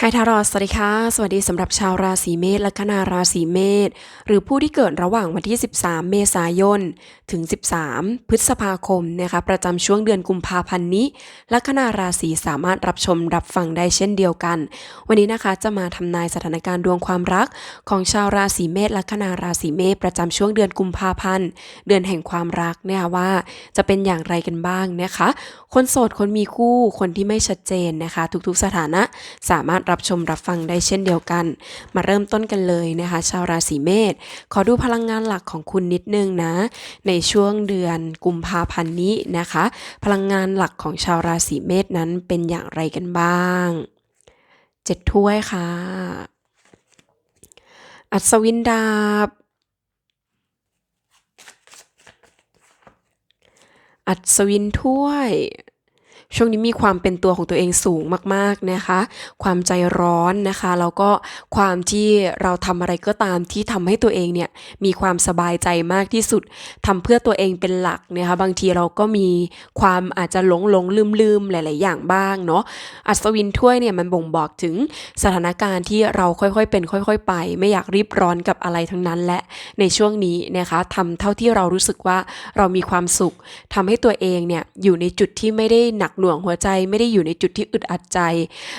ไฮทารอสวัสดีค่ะ สวัสดีสำหรับชาวราศีเมษและคณาราศีเมษหรือผู้ที่เกิดระหว่างวันที่ 13 เมษายน ถึง 13 พฤษภาคมนะคะประจำช่วงเดือนกุมภาพันธ์นี้ และคณาราศีสามารถรับชมรับฟังได้เช่นเดียวกัน วันนี้นะคะจะมาทำนายสถานการณ์ดวงความรัก ของชาวราศีเมษและคณาราศีเมษประจำช่วงเดือนกุมภาพันธ์ เดือนแห่งความรักเนี่ยว่าจะเป็นอย่างไรกันบ้างนะคะ คนโสดคนมีคู่คนที่ไม่ชัดเจนนะคะ ทุกๆสถานะสามารถรับชมรับฟังได้เช่นเดียวกัน มาเริ่มต้นกันเลยนะคะ ชาวราศีเมษขอดูพลังงานหลักของคุณนิดนึงนะ ในช่วงเดือนกุมภาพันธ์นี้นะคะ พลังงานหลักของชาวราศีเมษนั้นเป็นอย่างไรกันบ้างเจ็ดถ้วยค่ะ อัศวินดาบอัศวินถ้วย ช่วงนี้มีความเป็นตัวของตัวเองสูงมากๆนะคะ ความใจร้อนนะคะแล้วก็ความที่เราทำอะไรก็ตามที่ทำให้ตัวเองเนี่ยมีความสบายใจมากที่สุดทำเพื่อตัวเองเป็นหลักนะคะบางทีเราก็มีความอาจจะหลงหลงลืมลืมหลาย ๆ อย่างบ้างเนาะอัศวินถ้วยเนี่ยมันบ่งบอกถึงสถานการณ์ที่เราค่อยๆเป็น ค่อย ๆ ไป ไม่อยากรีบร้อนกับอะไรทั้งนั้นและในช่วงนี้นะคะทำเท่าที่เรารู้สึกว่าเรามีความสุขทำให้ตัวเองเนี่ยอยู่ในจุดที่ไม่ได้หนักหน่วงหัวใจไม่ได้อยู่ในจุดที่อึดอัดใจ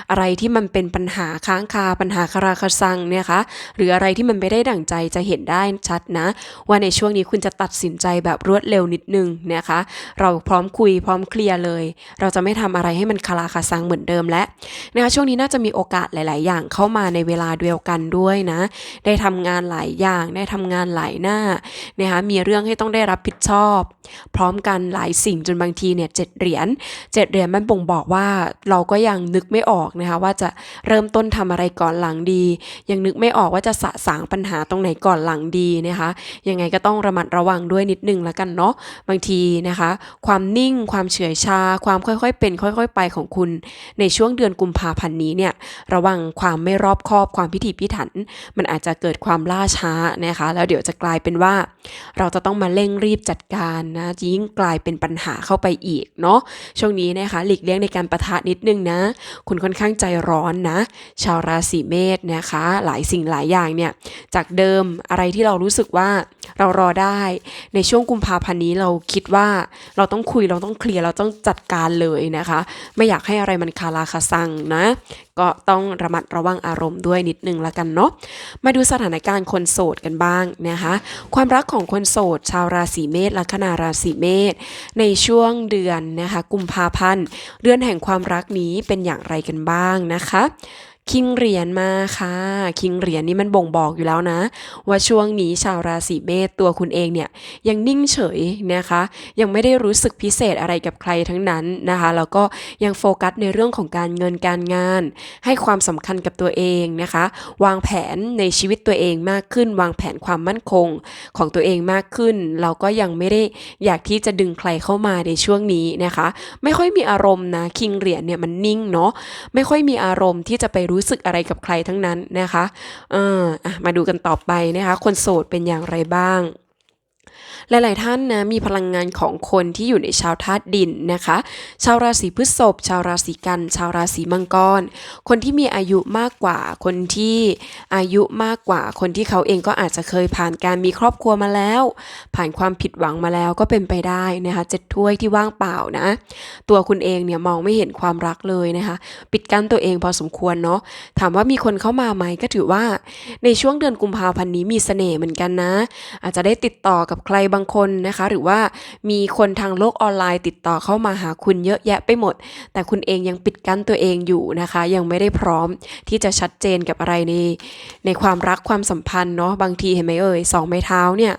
อะไรที่มันเป็นปัญหาค้างคาปัญหาคาราคาซังเนี่ยคะหรืออะไรที่มันไม่ได้ดั่งใจจะเห็นได้ชัดนะ ว่าในช่วงนี้คุณจะตัดสินใจแบบรวดเร็วนิดนึงนะคะ เราพร้อมคุยพร้อมเคลียร์เลย เราจะไม่ทำอะไรให้มันคาราคาซังเหมือนเดิมแล้วนะคะช่วงนี้น่าจะมีโอกาสหลาย ๆ อย่างเข้ามาในเวลาเดียวกันด้วยนะ ได้ทำงานหลายอย่างได้ทำงานหลายหน้านะคะมีเรื่องให้ต้องได้รับผิดชอบ พร้อมกันหลายสิ่งจนบางทีเนี่ยเจ็ดเหรียญเจ็ดเหรียญมันบ่งบอกว่าเราก็ยังนึกไม่ออกนะคะว่าจะเริ่มต้นทำอะไรก่อนหลังดี ยังนึกไม่ออกว่าจะสะสางปัญหาตรงไหนก่อนหลังดีนะคะยังไงก็ต้องระมัดระวังด้วยนิดนึงแล้วกันเนาะบางทีนะคะ ความนิ่งความเฉื่อยชา ความค่อยๆ เป็นค่อย ๆ ไปของคุณ ในช่วงเดือนกุมภาพันธ์นี้เนี่ยระวังความไม่รอบคอบความพิถีพิถัน มันอาจจะเกิดความล่าช้านะคะ แล้วเดี๋ยวจะกลายเป็นว่า เราจะต้องมาเร่งรีบจัดการนะยิ่งกลายเป็นปัญหาเข้าไปอีกเนาะช่วงนี้นะคะหลีกเลี่ยงในการประทะนิดนึงนะ คุณค่อนข้างใจร้อนนะ ชาวราศีเมษนะคะ หลายสิ่งหลายอย่างเนี่ย จากเดิมอะไรที่เรารู้สึกว่า เรารอได้ในช่วงกุมภาพันธ์นี้เราคิดว่าเราต้องคุยเราต้องเคลียร์เราต้องจัดการเลยนะคะ ไม่อยากให้อะไรมันคาราคาซังนะ ก็ต้องระมัดระวังอารมณ์ด้วยนิดนึงละกันเนาะมาดูสถานการณ์คนโสดกันบ้างนะคะ ความรักของคนโสด ชาวราศีเมษและคณาราศีเมษในช่วงเดือนนะคะ กุมภาพันธ์เดือนแห่งความรักนี้เป็นอย่างไรกันบ้างนะคะ คิงเหรียญมาค่ะ คิงเหรียญนี่มันบ่งบอกอยู่แล้วนะ ว่าช่วงนี้ชาวราศีเมษตัวคุณเองเนี่ยยังนิ่งเฉยนะคะ ยังไม่ได้รู้สึกพิเศษอะไรกับใครทั้งนั้นนะคะแล้วก็ยังโฟกัสในเรื่องของการเงินการงาน ให้ความสำคัญกับตัวเองนะคะ วางแผนในชีวิตตัวเองมากขึ้น วางแผนความมั่นคงของตัวเองมากขึ้น เราก็ยังไม่ได้อยากที่จะดึงใครเข้ามาในช่วงนี้นะคะ ไม่ค่อยมีอารมณ์นะคิงเหรียญเนี่ยมันนิ่งเนาะไม่ค่อยมีอารมณ์ที่จะไปรูู้้สึกอะไรกับใครทั้งนั้นนะคะเออมาดูกันต่อไปนะคะ คนโสดเป็นอย่างไรบ้าง หลาย ๆ ท่านนะมีพลังงานของคนที่อยู่ในชาวธาตุดินนะคะ ชาวราศีพฤษภชาวราศีกัน ชาวราศีมังกร คนที่มีอายุมากกว่า คนที่อายุมากกว่า คนที่เขาเองก็อาจจะเคยผ่านการมีครอบครัวมาแล้ว ผ่านความผิดหวังมาแล้วก็เป็นไปได้นะคะเจ็ดถ้วยที่ว่างเปล่านะ ตัวคุณเองเนี่ยมองไม่เห็นความรักเลยนะคะ ปิดกั้นตัวเองพอสมควรเนาะถามว่ามีคนเข้ามาไหมก็ถือว่า ในช่วงเดือนกุมภาพันธ์นี้มีเสน่ห์เหมือนกันนะ อาจจะได้ติดต่อกับใครบางางคนนะคะ หรือว่ามีคนทางโลกออนไลน์ติดต่อเข้ามาหาคุณเยอะแยะไปหมด แต่คุณเองยังปิดกั้นตัวเองอยู่นะคะ ยังไม่ได้พร้อมที่จะชัดเจนกับอะไรในในความรักความสัมพันธ์เนาะบางทีเห็นไหมเอ่ยสองไม้เท้าเนี่ย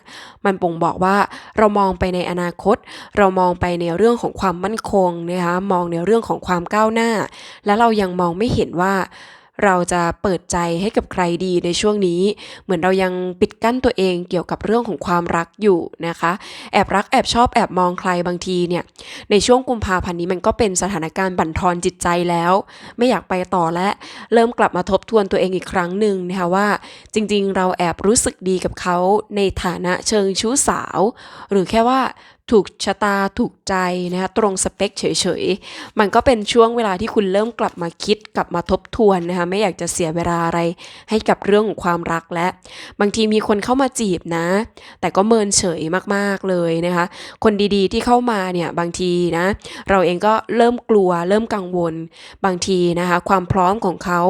มันบ่งบอกว่าเรามองไปในอนาคต เรามองไปในเรื่องของความมั่นคงนะคะมองในเรื่องของความก้าวหน้า และเรายังมองไม่เห็นว่า เราจะเปิดใจให้กับใครดีในช่วงนี้ เหมือนเรายังปิดกั้นตัวเองเกี่ยวกับเรื่องของความรักอยู่นะคะ แอบรักแอบชอบแอบมองใครบางทีเนี่ยในช่วงกุมภาพันธ์นี้มันก็เป็นสถานการณ์บั่นทอนจิตใจแล้ว ไม่อยากไปต่อและเริ่มกลับมาทบทวนตัวเองอีกครั้งหนึ่งนะคะว่า จริงๆ เราแอบรู้สึกดีกับเขาในฐานะเชิงชู้สาว หรือแค่ว่า ถูกชะตาถูกใจนะคะตรงสเปคเฉยๆ มันก็เป็นช่วงเวลาที่คุณเริ่มกลับมาคิดกลับมาทบทวนนะคะไม่อยากจะเสียเวลาอะไรให้กับเรื่องของความรักและ บางทีมีคนเข้ามาจีบนะ แต่ก็เมินเฉยมากๆเลยนะคะคนดีๆที่เข้ามาเนี่ยบางทีนะเราเองก็เริ่มกลัวเริ่มกังวล บางทีนะคะความพร้อมของเขา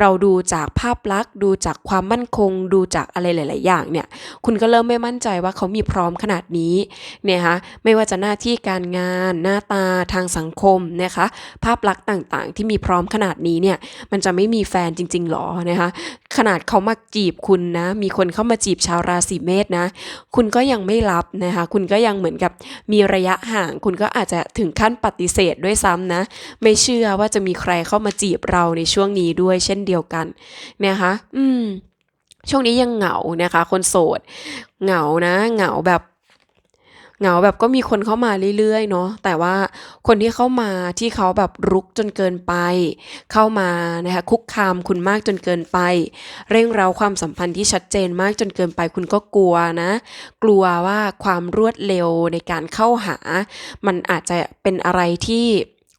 เราดูจากภาพลักษณ์ ดูจากความมั่นคง ดูจากอะไรหลาย ๆ อย่างเนี่ยคุณก็เริ่มไม่มั่นใจว่าเขามีพร้อมขนาดนี้เนี่ยคะไม่ว่าจะหน้าที่การงาน หน้าตาทางสังคมนะคะ ภาพลักษณ์ต่างๆ ที่มีพร้อมขนาดนี้เนี่ยมันจะไม่มีแฟนจริงๆหรอนะคะขนาดเขามาจีบคุณนะ มีคนเข้ามาจีบชาวราศีเมษนะ คุณก็ยังไม่รับนะคะ คุณก็ยังเหมือนกับมีระยะห่าง คุณก็อาจจะถึงขั้นปฏิเสธด้วยซ้ำนะ ไม่เชื่อว่าจะมีใครเข้ามาจีบเราในช่วงนี้ด้วยเช่นเดียวกันนะคะ อืม ช่วงนี้ยังเหงานะคะ คนโสด เหงานะ เหงาแบบ เหงาแบบก็มีคนเข้ามาเรื่อยๆเนาะแต่ว่าคนที่เข้ามาที่เขาแบบรุกจนเกินไป เข้ามานะคะคุกคามคุณมากจนเกินไป เร่งเร้าความสัมพันธ์ที่ชัดเจนมากจนเกินไปคุณก็กลัวนะ กลัวว่าความรวดเร็วในการเข้าหา มันอาจจะเป็นอะไรที่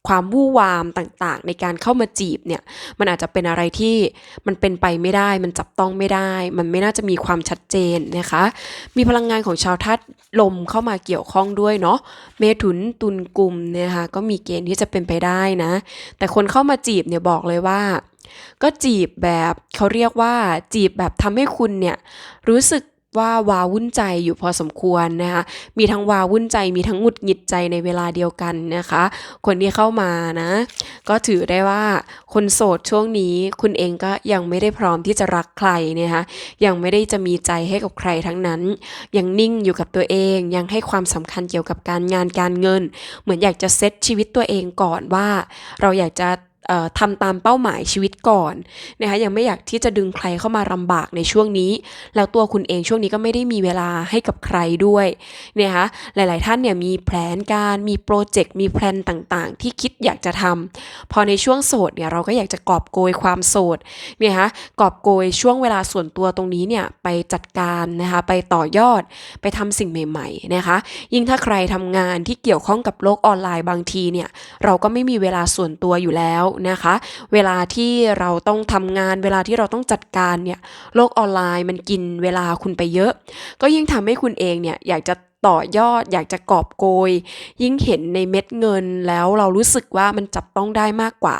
ความวู่วามต่างๆ ในการเข้ามาจีบเนี่ยมันอาจจะเป็นอะไรที่มันเป็นไปไม่ได้ มันจับต้องไม่ได้ มันไม่น่าจะมีความชัดเจนนะคะ มีพลังงานของชาวธาตุลมเข้ามาเกี่ยวข้องด้วยเนาะเมถุนตุลกุมนะคะก็มีเกณฑ์ที่จะเป็นไปได้นะ แต่คนเข้ามาจีบเนี่ยบอกเลยว่า ก็จีบแบบเขาเรียกว่าจีบแบบทำให้คุณเนี่ยรู้สึก ว่าวาวุ่นใจอยู่พอสมควรนะคะมีทั้งวาวุ่นใจมีทั้งหงุดหงิดใจในเวลาเดียวกันนะคะ คนที่เข้ามานะ ก็ถือได้ว่าคนโสดช่วงนี้คุณเองก็ยังไม่ได้พร้อมที่จะรักใครนะคะยังไม่ได้จะมีใจให้กับใครทั้งนั้น ยังนิ่งอยู่กับตัวเองยังให้ความสำคัญเกี่ยวกับการงานการเงิน เหมือนอยากจะเซตชีวิตตัวเองก่อนว่า เราอยากจะ ทำตามเป้าหมายชีวิตก่อนนะคะยังไม่อยากที่จะดึงใครเข้ามาลำบากในช่วงนี้ แล้วตัวคุณเองช่วงนี้ก็ไม่ได้มีเวลาให้กับใครด้วยนะคะหลาย ๆ ท่านเนี่ยมีแผนการมีโปรเจกต์มีแพลนต่าง ๆ ที่คิดอยากจะทำพอในช่วงโสดเนี่ยเราก็อยากจะกอบโกยความโสดเนี่ยคะกอบโกยช่วงเวลาส่วนตัวตรงนี้เนี่ยไปจัดการนะคะไปต่อยอดไปทำสิ่งใหม่ ๆ นะคะ ยิ่งถ้าใครทำงานที่เกี่ยวข้องกับโลกออนไลน์บางทีเนี่ยเราก็ไม่มีเวลาส่วนตัวอยู่แล้วนะคะ เวลาที่เราต้องทำงาน เวลาที่เราต้องจัดการเนี่ยโลกออนไลน์มันกินเวลาคุณไปเยอะ ก็ยิ่งทำให้คุณเองเนี่ยอยากจะต่อยอดอยากจะกอบโกย ยิ่งเห็นในเม็ดเงินแล้วเรารู้สึกว่ามันจับต้องได้มากกว่า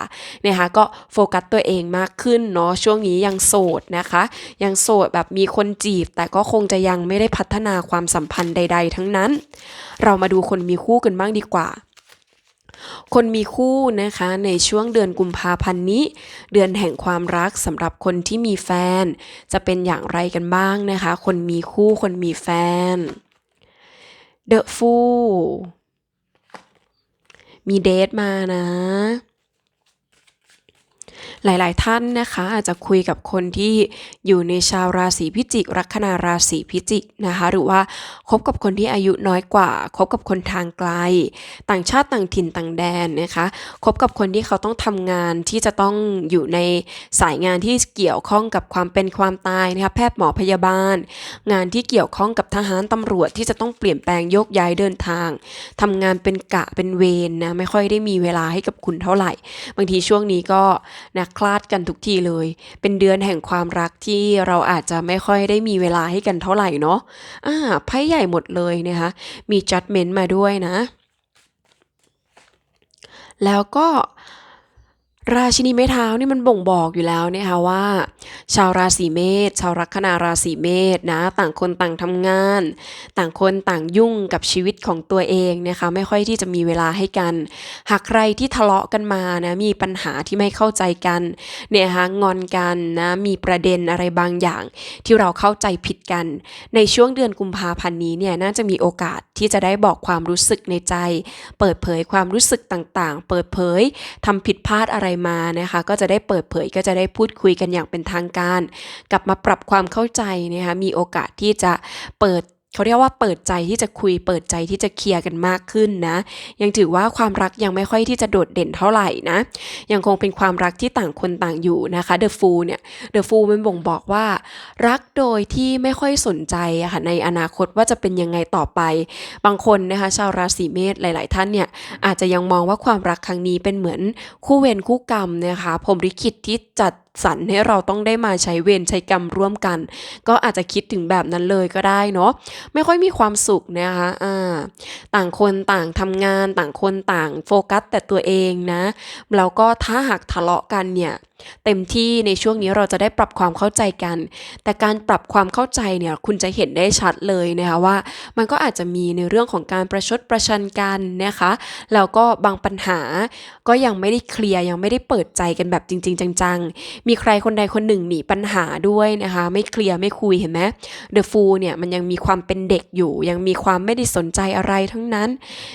นะคะก็โฟกัสตัวเองมากขึ้นเนาะช่วงนี้ยังโสดนะคะ ยังโสดแบบมีคนจีบ แต่ก็คงจะยังไม่ได้พัฒนาความสัมพันธ์ใด ๆ ทั้งนั้น เรามาดูคนมีคู่กันบ้างดีกว่า คนมีคู่นะคะในช่วงเดือนกุมภาพันธ์นี้ เดือนแห่งความรักสำหรับคนที่มีแฟน จะเป็นอย่างไรกันบ้างนะคะ คนมีคู่คนมีแฟน The Fool มีเดทมานะ หลายๆ ท่านนะคะ อาจจะคุยกับคนที่อยู่ในชาวราศีพิจิก ลัคนาราศีพิจิกนะคะ หรือว่าคบกับคนที่อายุน้อยกว่าคบกับคนทางไกล ต่างชาติต่างถิ่นต่างแดนนะคะคบกับคนที่เขาต้องทำงานที่จะต้องอยู่ในสายงานที่เกี่ยวข้องกับความเป็นความตายนะคะแพทย์หมอพยาบาล งานที่เกี่ยวข้องกับทหารตำรวจที่จะต้องเปลี่ยนแปลงโยกย้ายเดินทางทำงานเป็นกะเป็นเวรนะไม่ค่อยได้มีเวลาให้กับคุณเท่าไหร่ บางทีช่วงนี้ก็นะคลาดกันทุกทีเลย เป็นเดือนแห่งความรักที่เราอาจจะไม่ค่อยได้มีเวลาให้กันเท่าไหร่เนาะอ่าไพ่ใหญ่หมดเลยนะคะ มีจัดเมนต์มาด้วยนะ แล้วก็ ราชินีไม้เท้านี่มันบ่งบอกอยู่แล้วนะคะว่า ชาวราศีเมษชาวลัคนาราศีเมษนะต่างคนต่างทำงาน ต่างคนต่างยุ่งกับชีวิตของตัวเองนะคะไม่ค่อยที่จะมีเวลาให้กัน หากใครที่ทะเลาะกันมานะมีปัญหาที่ไม่เข้าใจกันเนี่ยนะคะงอนกันนะมีประเด็นอะไรบางอย่าง ที่เราเข้าใจผิดกัน ในช่วงเดือนกุมภาพันธ์นี้เนี่ยน่าจะมีโอกาสที่จะได้บอกความรู้สึกในใจ เปิดเผยความรู้สึกต่างๆ เปิดเผยทำผิดพลาดอะไรมานะคะ ก็จะได้เปิดเผยก็จะได้พูดคุยกันอย่างเป็นทางการ กลับมาปรับความเข้าใจนะคะมีโอกาสที่จะเปิด เขาเรียกว่าเปิดใจที่จะคุยเปิดใจที่จะเคลียร์กันมากขึ้นนะ ยังถือว่าความรักยังไม่ค่อยที่จะโดดเด่นเท่าไหร่นะ ยังคงเป็นความรักที่ต่างคนต่างอยู่นะคะ The Fool เนี่ย The Fool มันบ่งบอกว่า รักโดยที่ไม่ค่อยสนใจะค่ะในอนาคตว่าจะเป็นยังไงต่อไป บางคนนะคะชาวราศีเมษหลาย ๆ ท่านเนี่ยอาจจะยังมองว่าความรักครั้งนี้เป็นเหมือนคู่เวรคู่กรรมนะคะพรหมลิขิตที่จัด สรรให้เราต้องได้มาใช้เวรใช้กรรมร่วมกัน ก็อาจจะคิดถึงแบบนั้นเลยก็ได้เนาะไม่ค่อยมีความสุขนะคะอ่าต่างคนต่างทำงานต่างคนต่างโฟกัสแต่ตัวเองนะแล้วก็ถ้าหากทะเลาะกันเนี่ย เต็มที่ในช่วงนี้เราจะได้ปรับความเข้าใจกัน แต่การปรับความเข้าใจเนี่ยคุณจะเห็นได้ชัดเลยนะคะว่า มันก็อาจจะมีในเรื่องของการประชดประชันกันนะคะแล้วก็บางปัญหาก็ยังไม่ได้เคลียร์ยังไม่ได้เปิดใจกันแบบจริง ๆ จัง ๆ มีใครคนใดคนหนึ่งหนีปัญหาด้วยนะคะ ไม่เคลียร์ไม่คุยเห็นไหม The Fool เนี่ยมันยังมีความเป็นเด็กอยู่ ยังมีความไม่ได้สนใจอะไรทั้งนั้น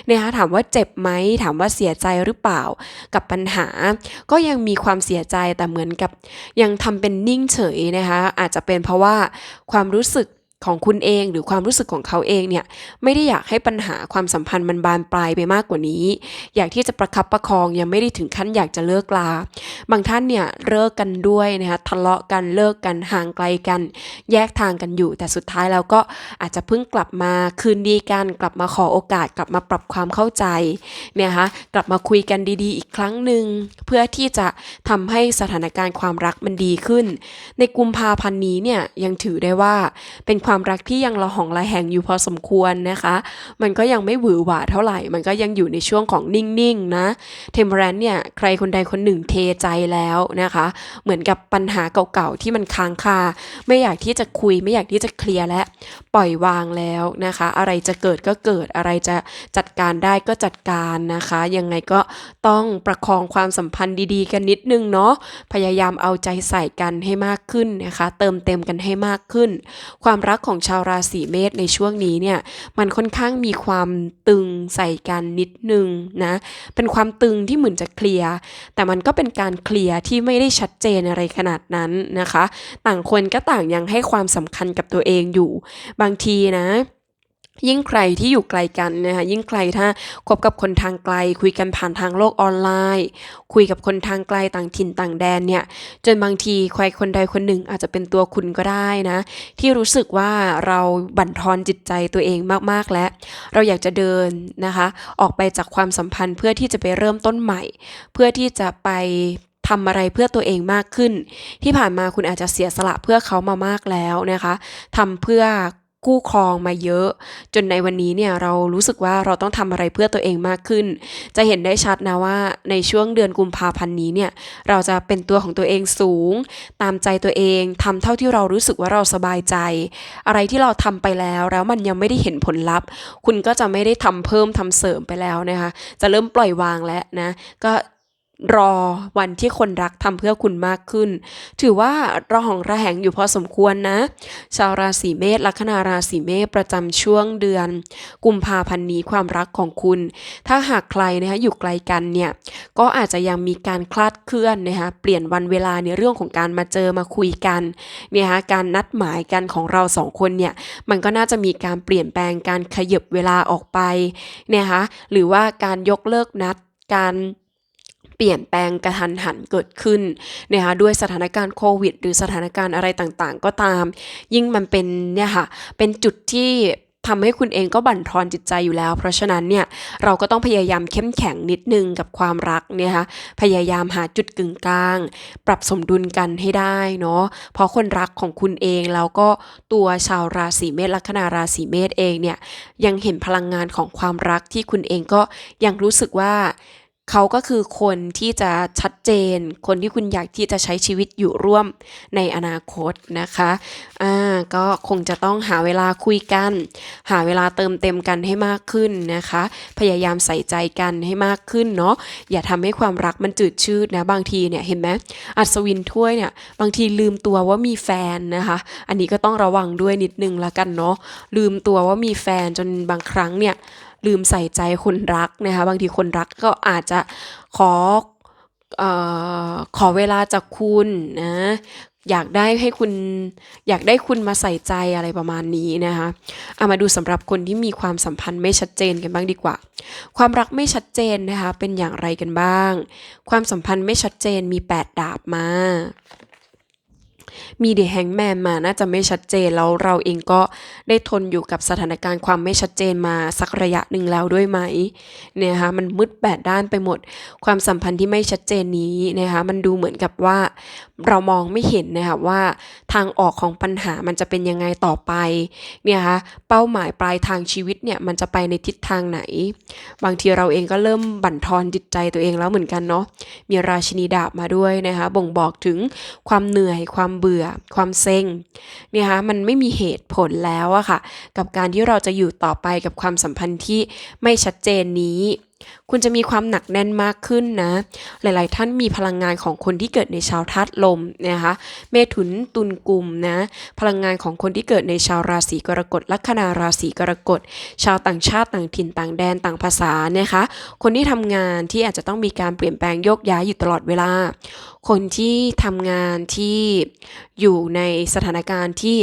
นะคะถามว่าเจ็บไหมถามว่าเสียใจหรือเปล่ากับปัญหา ก็ยังมีความเสียใจแต่เหมือนกับยังทำเป็นนิ่งเฉยนะคะอาจจะเป็นเพราะว่าความรู้สึก ของคุณเอง หรือความรู้สึกของเขาเองเนี่ยไม่ได้อยากให้ปัญหาความสัมพันธ์มันบานปลายไปมากกว่านี้ อยากที่จะประคับประคองยังไม่ได้ถึงขั้นอยากจะเลิกลา บางท่านเนี่ยเลิกกันด้วยนะคะทะเลาะกันเลิกกันห่างไกลกัน แยกทางกันอยู่ แต่สุดท้ายแล้วก็อาจจะเพิ่งกลับมาคืนดีกัน กลับมาขอโอกาส กลับมาปรับความเข้าใจเนี่ยนะคะกลับมาคุยกันดีๆ อีกครั้งหนึ่งเพื่อที่จะทำให้สถานการณ์ความรักมันดีขึ้น ในกุมภาพันธ์นี้เนี่ยยังถือได้ว่าเป็นความความรักที่ยังระหองระแหงอยู่พอสมควรนะคะ มันก็ยังไม่หวือหวาเท่าไหร่ มันก็ยังอยู่ในช่วงของนิ่งๆนะเทมเ r รนเนี่ยใครคนใดคนหนึ่งเทใจแล้วนะคะ เหมือนกับปัญหาเก่าๆที่มันค้างคาไม่อยากที่จะคุยไม่อยากที่จะเคลียร์และปล่อยวางแล้วนะคะ อะไรจะเกิดก็เกิดอะไรจะจัดการได้ก็จัดการนะคะ ยังไงก็ต้องประคองความสัมพันธ์ดีๆ กันนิดนึงเนาะพยายามเอาใจใส่กันให้มากขึ้นนะคะ เติมเต็มกันให้มากขึ้น ความรักของชาวราศีเมษในช่วงนี้เนี่ยมันค่อนข้างมีความตึงใส่กันนิดนึงนะเป็นความตึงที่เหมือนจะเคลียร์แต่มันก็เป็นการเคลียร์ที่ไม่ได้ชัดเจนอะไรขนาดนั้นนะคะ ต่างคนก็ต่างยังให้ความสำคัญกับตัวเองอยู่ บางทีนะ ยิ่งใครที่อยู่ไกลกันนะคะยิ่งใครถ้าคบกับคนทางไกล คุยกันผ่านทางโลกออนไลน์ คุยกับคนทางไกลต่างถิ่นต่างแดนเนี่ยจนบางทีใครคนใดคนหนึ่งอาจจะเป็นตัวคุณก็ได้นะที่รู้สึกว่าเราบั่นทอนจิตใจตัวเองมากๆแล้ว เราอยากจะเดินนะคะออกไปจากความสัมพันธ์เพื่อที่จะไปเริ่มต้นใหม่ เพื่อที่จะไปทำอะไรเพื่อตัวเองมากขึ้น ที่ผ่านมาคุณอาจจะเสียสละเพื่อเขามามากแล้วนะคะทำเพื่อ คู่ครองมาเยอะ จนในวันนี้เนี่ยเรารู้สึกว่าเราต้องทำอะไรเพื่อตัวเองมากขึ้น จะเห็นได้ชัดนะว่าในช่วงเดือนกุมภาพันธ์นี้เนี่ยเราจะเป็นตัวของตัวเองสูง ตามใจตัวเองทำเท่าที่เรารู้สึกว่าเราสบายใจ อะไรที่เราทำไปแล้วแล้วมันยังไม่ได้เห็นผลลัพธ์ คุณก็จะไม่ได้ทำเพิ่มทำเสริมไปแล้วนะคะจะเริ่มปล่อยวางแล้วนะก็ รอวันที่คนรักทำเพื่อคุณมากขึ้น ถือว่าระหองระแหงอยู่พอสมควรนะ ชาวราศีเมษลัคนาราศีเมษประจำช่วงเดือน กุมภาพันธ์นี้ความรักของคุณ ถ้าหากใครนะคะอยู่ไกลกันเนี่ย ก็อาจจะยังมีการคลาดเคลื่อนนะคะเปลี่ยนวันเวลาในเรื่องของการมาเจอมาคุยกันเนี่ยฮะการนัดหมายกันของเราสองคนเนี่ยมันก็น่าจะมีการเปลี่ยนแปลงการขยบเวลาออกไปเนี่ยคะหรือว่าการยกเลิกนัดการ เปลี่ยนแปลงกระทันหันเกิดขึ้นนะคะด้วยสถานการณ์โควิด หรือสถานการณ์อะไรต่างๆ ก็ตาม ยิ่งมันเป็นเนี่ยค่ะเป็นจุดที่ทำให้คุณเองก็บั่นทอนจิตใจอยู่แล้ว เพราะฉะนั้นเนี่ยเราก็ต้องพยายามเข้มแข็งนิดนึงกับความรักเนี่ยค่ะพยายามหาจุดกึ่งกลาง ปรับสมดุลกันให้ได้เนาะเพราะคนรักของคุณเองแล้วก็ตัวชาวราศีเมษลัคนาราศีเมษเองเนี่ยยังเห็นพลังงานของความรักที่คุณเองก็ยังรู้สึกว่า เขาก็คือคนที่จะชัดเจน คนที่คุณอยากที่จะใช้ชีวิตอยู่ร่วมในอนาคตนะคะอ่าก็คงจะต้องหาเวลาคุยกัน หาเวลาเติมเต็มกันให้มากขึ้นนะคะ พยายามใส่ใจกันให้มากขึ้นเนาะอย่าทำให้ความรักมันจืดชืดนะบางทีเนี่ยเห็นไหมอัศวินถ้วยเนี่ยบางทีลืมตัวว่ามีแฟนนะคะ อันนี้ก็ต้องระวังด้วยนิดนึงละกันเนาะลืมตัวว่ามีแฟนจนบางครั้งเนี่ย ลืมใส่ใจคนรักนะคะ บางทีคนรักก็อาจจะขออขอเวลาจากคุณนะอยากได้ให้คุณอยากได้คุณมาใส่ใจอะไรประมาณนี้นะคะเอามาดูสำหรับคนที่มีความสัมพันธ์ไม่ชัดเจนกันบ้างดีกว่า ความรักไม่ชัดเจนนะคะเป็นอย่างไรกันบ้าง ความสัมพันธ์ไม่ชัดเจนมี 8 ดาบมา มีเดอะแฮงแมนมาน่าจะไม่ชัดเจนแล้วเราเองก็ได้ทนอยู่กับสถานการณ์ความไม่ชัดเจนมาสักระยะหนึ่งแล้วด้วยไหมเนี่ยคะมันมืดแปดด้านไปหมด ความสัมพันธ์ที่ไม่ชัดเจนนี้นะคะมันดูเหมือนกับว่าเรามองไม่เห็นนะคะว่าทางออกของปัญหามันจะเป็นยังไงต่อไปเนี่ยคะเป้าหมายปลายทางชีวิตเนี่ยมันจะไปในทิศทางไหน บางทีเราเองก็เริ่มบั่นทอนจิตใจตัวเองแล้วเหมือนกันเนาะมีราชินีดาบมาด้วยนะคะบ่งบอกถึงความเหนื่อยความเบื่อ ความเซ็งเนี่ยคะมันไม่มีเหตุผลแล้วอะค่ะ กับการที่เราจะอยู่ต่อไปกับความสัมพันธ์ที่ไม่ชัดเจนนี้ คุณจะมีความหนักแน่นมากขึ้นนะ หลายๆ ท่านมีพลังงานของคนที่เกิดในชาวธาตุลมนะคะ เมถุนตุลกลุ่มนะ พลังงานของคนที่เกิดในชาวราศีกรกฎ ลัคนาราศีกรกฎ ชาวต่างชาติต่างถิ่นต่างแดนต่างภาษานะคะ คนที่ทำงานที่อาจจะต้องมีการเปลี่ยนแปลงโยกย้ายอยู่ตลอดเวลา คนที่ทำงานที่อยู่ในสถานการณ์ที่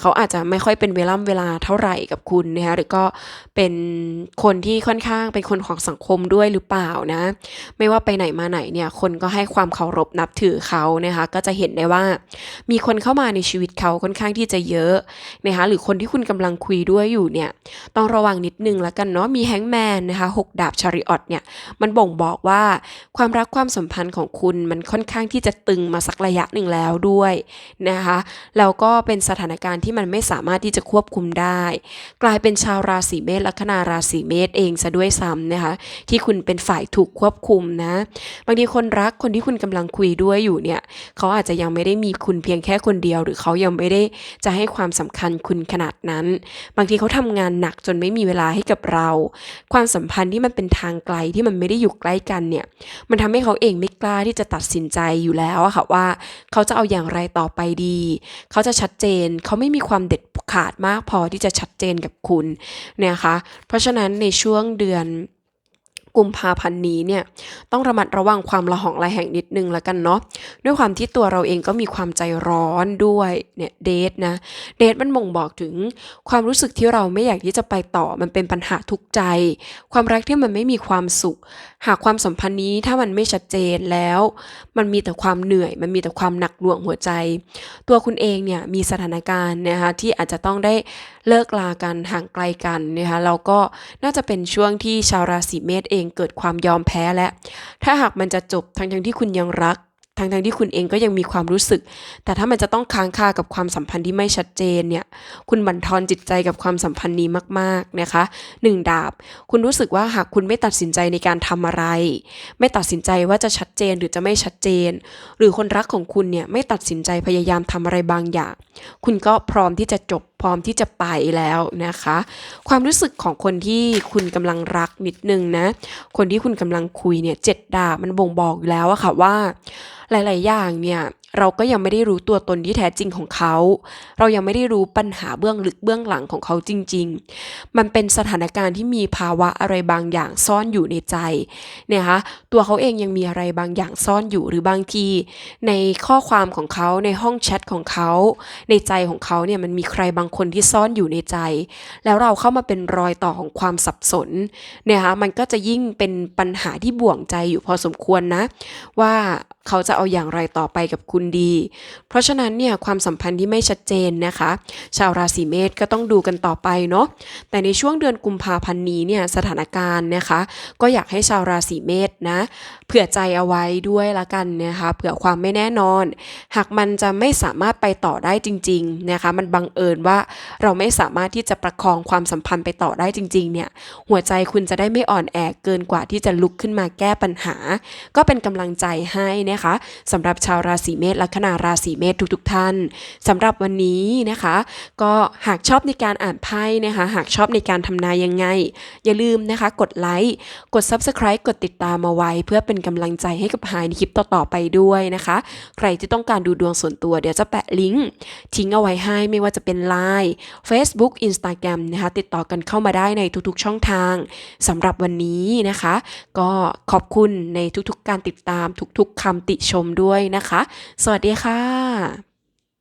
เขาอาจจะไม่ค่อยเป็นเวล่ำเวลาเท่าไหร่กับคุณนะคะหรือก็เป็นคนที่ค่อนข้างเป็นคนของสังคมด้วยหรือเปล่านะ ไม่ว่าไปไหนมาไหนเนี่ยคนก็ให้ความเคารพนับถือเขานะคะก็จะเห็นได้ว่า มีคนเข้ามาในชีวิตเขาค่อนข้างที่จะเยอะนะคะหรือคนที่คุณกำลังคุยด้วยอยู่เนี่ยต้องระวังนิดนึงแล้วกันเนาะมีแฮงแมนนะคะหกดาบชาริออตเนี่ยมันบ่งบอกว่าความรักความสัมพันธ์ของคุณมันค่อนข้างที่จะตึงมาสักระยะหนึ่งแล้วด้วยนะคะแล้วก็เป็นสถถานการณ์ที่มันไม่สามารถที่จะควบคุมได้ กลายเป็นชาวราศีเมษลัคนาราศีเมษเองซะด้วยซ้ำนะคะที่คุณเป็นฝ่ายถูกควบคุมนะ บางทีคนรักคนที่คุณกำลังคุยด้วยอยู่เนี่ยเขาอาจจะยังไม่ได้มีคุณเพียงแค่คนเดียว หรือเขายังไม่ได้จะให้ความสำคัญคุณขนาดนั้น บางทีเขาทำงานหนักจนไม่มีเวลาให้กับเรา ความสัมพันธ์ที่มันเป็นทางไกลที่มันไม่ได้อยู่ใกล้กันเนี่ยมันทำให้เขาเองไม่กล้าที่จะตัดสินใจอยู่แล้วอะค่ะว่า เขาจะเอาอย่างไรต่อไปดี เขาจะชัดเจนเขาไม่มีความเด็ดขาดมากพอที่จะชัดเจนกับคุณนะคะ เพราะฉะนั้นในช่วงเดือน กุมภาพันธ์นี้เนี่ยต้องระมัดระวังความละหองระแหงนิดนึงแล้วกันเนาะด้วยความที่ตัวเราเองก็มีความใจร้อนด้วยเนี่ยเดทนะเดทมันบ่งบอกถึงความรู้สึกที่เราไม่อยากที่จะไปต่อมันเป็นปัญหาทุกใจ ความรักที่มันไม่มีความสุข หากความสัมพันธ์นี้ถ้ามันไม่ชัดเจนแล้ว มันมีแต่ความเหนื่อย มันมีแต่ความหนักหน่วงหัวใจ ตัวคุณเองเนี่ยมีสถานการณ์นะคะที่อาจจะต้องได้เลิกลากันห่างไกลกันนะคะแล้วก็น่าจะเป็นช่วงที่ชาวราศีเมษเองเกิดความยอมแพ้และ ถ้าหากมันจะจบทั้งทั้งที่คุณยังรัก ทั้งทั้งที่คุณเองก็ยังมีความรู้สึก แต่ถ้ามันจะต้องค้างคากับความสัมพันธ์ที่ไม่ชัดเจนเนี่ย คุณบั่นทอนจิตใจกับความสัมพันธ์นี้มาก ๆนะคะหนึ่งดาบ คุณรู้สึกว่าหากคุณไม่ตัดสินใจในการทำอะไร ไม่ตัดสินใจว่าจะชัดเจนหรือจะไม่ชัดเจน หรือคนรักของคุณเนี่ยไม่ตัดสินใจพยายามทำอะไรบางอย่าง คุณก็พร้อมที่จะจบ พร้อมที่จะไปแล้วนะคะ ความรู้สึกของคนที่คุณกำลังรักนิดนึงนะ คนที่คุณกำลังคุยเนี่ยเจ็ดดาบมันบ่งบอกอยู่แล้วอะค่ะว่า หลาย ๆ อย่างเนี่ย เราก็ยังไม่ได้รู้ตัวตนที่แท้จริงของเขา เรายังไม่ได้รู้ปัญหาเบื้องลึกเบื้องหลังของเขาจริง ๆ มันเป็นสถานการณ์ที่มีภาวะอะไรบางอย่างซ่อนอยู่ในใจเนี่ยคะตัวเขาเองยังมีอะไรบางอย่างซ่อนอยู่หรือบางที ในข้อความของเขาในห้องแชทของเขา ในใจของเขาเนี่ยมันมีใครบางคนที่ซ่อนอยู่ในใจ แล้วเราเข้ามาเป็นรอยต่อของความสับสนเนี่ยคะมันก็จะยิ่งเป็นปัญหาที่บ่วงใจอยู่พอสมควรนะ ว่าเขาจะเอาอย่างไรต่อไปกับคุณดี เพราะฉะนั้นเนี่ยความสัมพันธ์ที่ไม่ชัดเจนนะคะ ชาวราศีเมษก็ต้องดูกันต่อไปเนาะแต่ในช่วงเดือนกุมภาพันธ์นี้เนี่ยสถานการณ์นะคะ ก็อยากให้ชาวราศีเมษนะ เผื่อใจเอาไว้ด้วยละกันนะคะเผื่อความไม่แน่นอน หากมันจะไม่สามารถไปต่อได้จริงๆนะคะมันบังเอิญว่าเราไม่สามารถที่จะประคองความสัมพันธ์ไปต่อได้จริงๆเนี่ยหัวใจคุณจะได้ไม่อ่อนแอเกินกว่าที่จะลุกขึ้นมาแก้ปัญหา ก็เป็นกำลังใจให้นะคะสำหรับชาวราศีเมษลัคนาราศีเมษทุก ๆ ท่านสำหรับวันนี้นะคะ ก็หากชอบในการอ่านไพ่นะคะหากชอบในการทำนายยังไง อย่าลืมนะคะ กดไลค์กด Subscribe กดติดตามมาไว้ เพื่อเป็นกำลังใจให้กับหายในคลิปต่อๆไปด้วยนะคะ ใครที่ต้องการดูดวงส่วนตัวเดี๋ยวจะแปะลิงก์ทิ้งเอาไว้ให้ไม่ว่าจะเป็น Line Line Facebook Instagram นะคะติดต่อกันเข้ามาได้ในทุกๆช่องทางสำหรับวันนี้นะคะ ก็ขอบคุณในทุกๆการติดตามทุกๆคำติชมด้วยนะคะ สวัสดีค่ะ